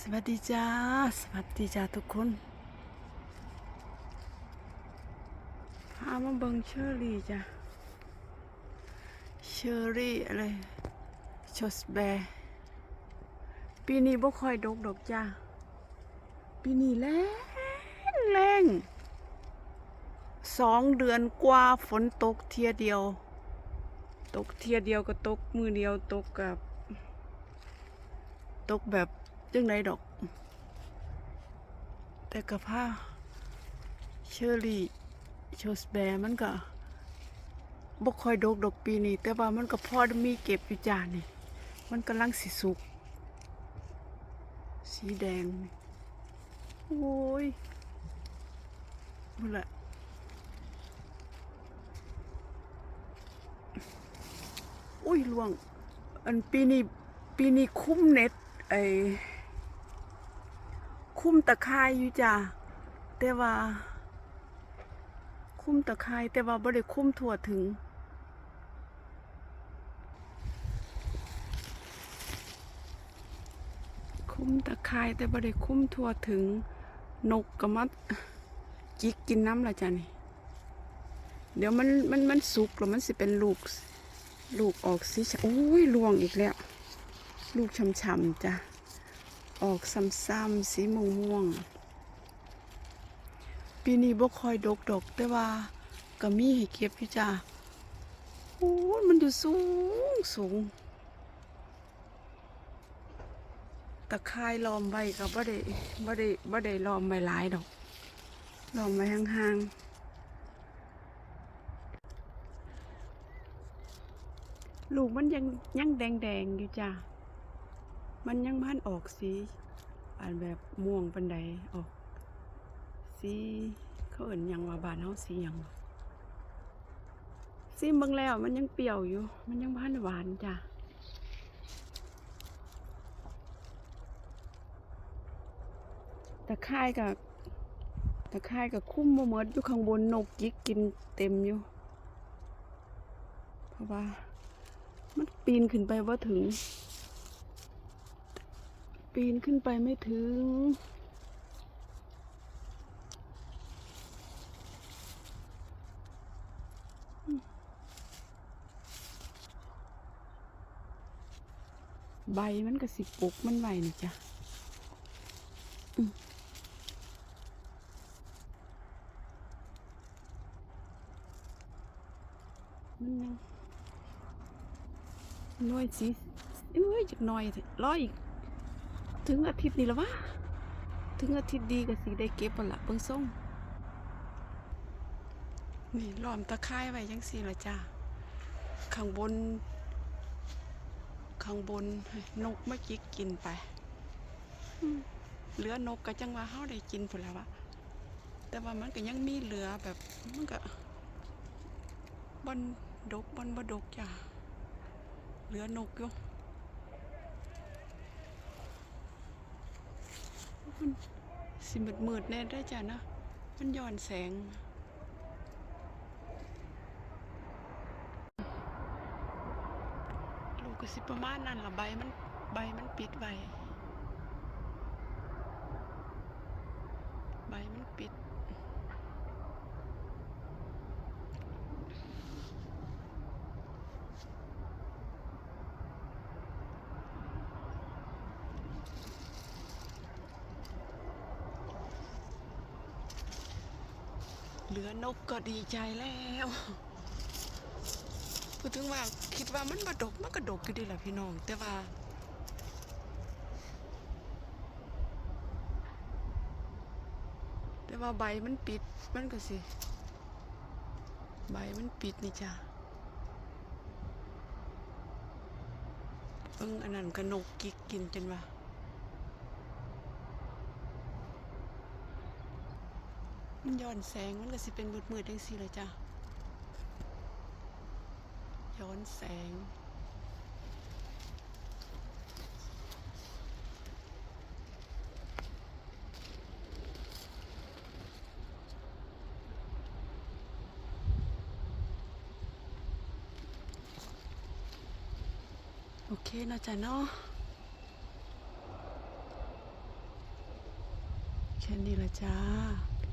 สวัสดีจ้า สวัสดีจ้าทุกคนพามาเบิงเชอรี่จ้ะ เชอรี่อะไรชอสแบร์ปีนี้บ่ค่อยดกดอกจ้า ปีนี้แรงแรงสองเดือนกว่าฝนตกเทียเดียว ตกเทียเดียวก็ตกมือเดียวตกกับ ตกแบบ จังไดดอก แต่กับผ้าเชอรี่โชสแบร์มันก็บ่ค่อยดกดอกปีนี้แต่ว่ามันก็พอมีเก็บอยู่จานนี่ มันกำลังสิสุก สีแดง โอ้ยนั่นละอุ้ยลวง อันปีนี้ปีนี้คุ้มเน็ตไอ คุ้มตะไคร้อยู่จ้ะแต่ว่า คุ้มตะไคร้แต่ว่าบ่ได้คุ้มทั่วถึง คุ้มตะไคร้แต่บ่ได้คุ้มทั่วถึง นกก็มาจิกกินน้ำละจ้ะนี่ เดี๋ยวมันมันมันสุกแล้วมันสิเป็นลูก ลูกออกสีชโอ้ยลวงอีกแล้ว ลูกช้ำๆจ้ะ ออกซ้ำๆสีม่วงม่วง ปีนี้บ่คอยดกดอกแต่ว่าก็มีให้เก็บอยู่จ้ะโอ้มันอยู่สูงสูง ตะไคร้ล้อมไว้ก็บ่ได้บ่ได้บ่ได้ล้อมไว้หลายดอกล้อมไว้ห่างๆลูกมันยังยังแดงๆอยู่จ้ะ มันยังพันออกสีอันแบบม่วงปันใดออก สีเขาเอิ่นยังว่าบานเฮาสีหยังวะสีเบิ่งแล้วมันยังเปรี้ยวอยู่ มันยังพันหวานจ้ะตะไคร่กับตะไคร่กับคุ้มบ่หมดอยู่ข้างบนนกจิกกินเต็มอยู่ เพราะว่า มันปีนขึ้นไปว่าถึง ปีนขึ้นไปไม่ถึง ใบมันก็สิปลุกมันไหว้นะจ๊ะมันยังหน่วยสีเอ้ยจักหน่อยร้อยอีก ถึงอาทิตย์นี้แล้ววะถึงอาทิตย์ดีก็สิได้เก็บแล้วละเบิ่งส่งนี่ล้อมตะไคร้ไว้จังซี่ละจ้าข้างบน ข้างบนนกมาจิกกินไปเหลือนกก็จังว่าเฮาได้กินพุ่นแล้ววะแต่ว่ามันก็ยังมีเหลือแบบมันก็บอนดกบอนบดกจ้าเหลือนกอยู่ มันสิมืดมืดๆแน่ได้จ้ะนะ มันย้อนแสง ลูกก็สิประมาณนั้นละใบมันใบมันปิดไว้ ใบมันปิด เหลือนกก็ดีใจแล้วพูดถึงว่าคิดว่ามันมาดกมันก็ดกอยู่ดีแหละพี่น้อง แต่ว่าแต่ว่าใบมันปิดมันก็สิใบมันปิดนี่จ้ะเอิงอันนั้นก็นกกิกกินจนว่า มันย้อนแสงมันก็สิเป็นมืดๆจังซี่เลยจ้ะย้อนแสงโอเคเนาะจ้ะเนาะแค่นี้ละจ้า